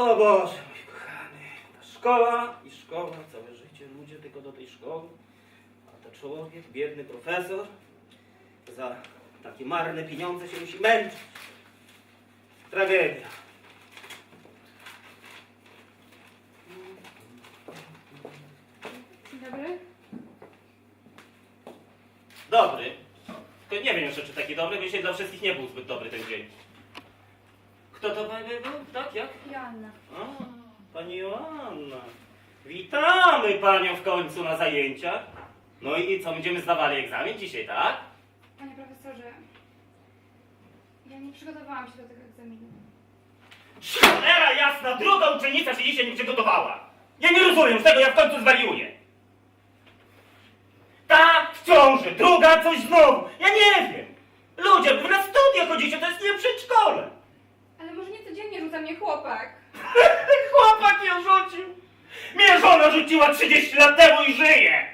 O Boże, mój kochany, ta szkoła i szkoła, całe życie ludzie tylko do tej szkoły, a to człowiek, biedny profesor, za takie marne pieniądze się musi męczyć. Tragedia. Dzień dobry. Dobry. Tylko nie wiem jeszcze, czy taki dobry, bo dzisiaj dla wszystkich nie był zbyt dobry ten dzień. Kto to pani był? Tak, jak? Joanna. A, pani Joanna. Witamy panią w końcu na zajęciach. No i co, będziemy zdawali egzamin dzisiaj, tak? Panie profesorze, ja nie przygotowałam się do tego egzaminu. Cholera jasna, druga uczennica się dzisiaj nie przygotowała. Ja nie rozumiem z tego, ja w końcu zwariuję. Ta w ciąży, druga coś znowu. Ja nie wiem. Ludzie, wy na studia chodzicie, to jest nie rzuca mnie chłopak. Chłopak ją rzucił. Mnie żona rzuciła 30 lat temu i żyje.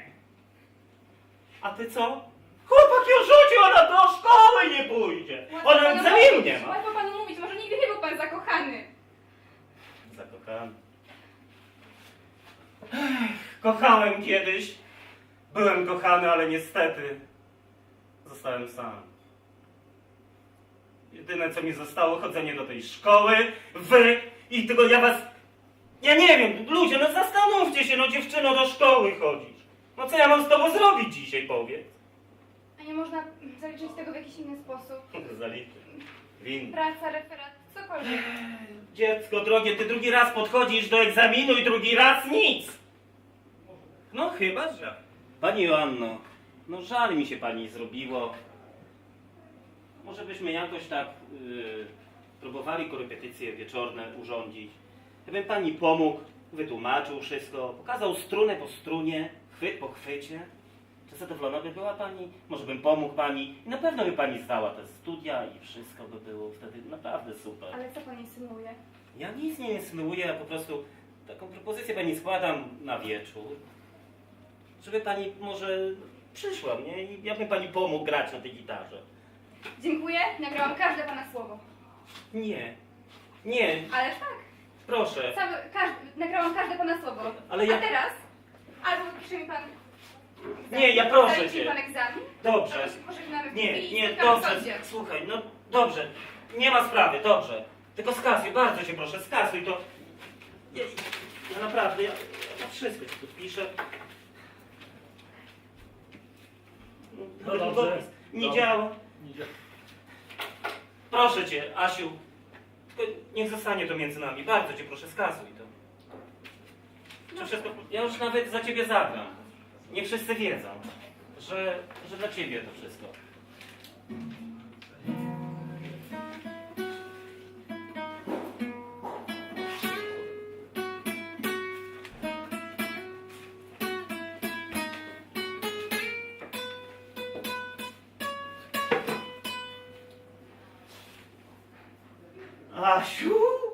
A ty co? Chłopak ją rzucił, ona do szkoły nie pójdzie. Łatwo Ona panu egzaminu mówić, nie ma. Łatwo panu mówić, może nigdy nie był pan zakochany. Zakochany. Ech, kochałem kiedyś. Byłem kochany, ale niestety zostałem sam. Jedyne co mi zostało, chodzenie do tej szkoły, wy i tylko ja was... Ja nie wiem, ludzie, no zastanówcie się, no dziewczyno do szkoły chodzisz. No co ja mam z tobą zrobić dzisiaj, powiedz? A nie można zaliczyć tego w jakiś inny sposób. Zaliczy. Win. Praca, referat, cokolwiek. Dziecko drogie, ty drugi raz podchodzisz do egzaminu i drugi raz nic. No chyba, że. Pani Joanno, no żal mi się pani zrobiło. Może byśmy jakoś tak yy, próbowali korepetycje wieczorne urządzić. Ja bym pani pomógł, wytłumaczył wszystko, pokazał strunę po strunie, chwyt po chwycie. Czy zadowolona by była pani? Może bym pomógł pani i na pewno by pani zdała te studia i wszystko by było wtedy naprawdę super. Ale co pan insynuuje? Ja nic nie insynuuję, ja po prostu taką propozycję pani składam na wieczór, żeby pani może przyszła mnie i ja bym pani pomógł grać na tej gitarze. Dziękuję, nagrałam każde pana słowo. Nie, nie, Ależ tak, proszę. cały, każdy, nagrałam każde pana słowo. Ale ja- A teraz? Albo pisze mi pan... Nie, ja proszę Zaliczy mi cię. pan egzamin? Dobrze. Albo się pożegnamy w Nie, i nie, spotkamy w dobrze, sądzie. słuchaj, no dobrze, nie ma sprawy, dobrze. Tylko skasuj, bardzo cię proszę, skasuj to. Ja, ja naprawdę, ja, ja wszystko ci tu piszę. No dobrze. Nie Dobrze. działa. Proszę cię, Asiu, tylko niech zostanie to między nami. Bardzo cię proszę, skasuj to. Czy wszystko, ja już nawet za ciebie zagram. Nie wszyscy wiedzą, że, że dla ciebie to wszystko. Asiu!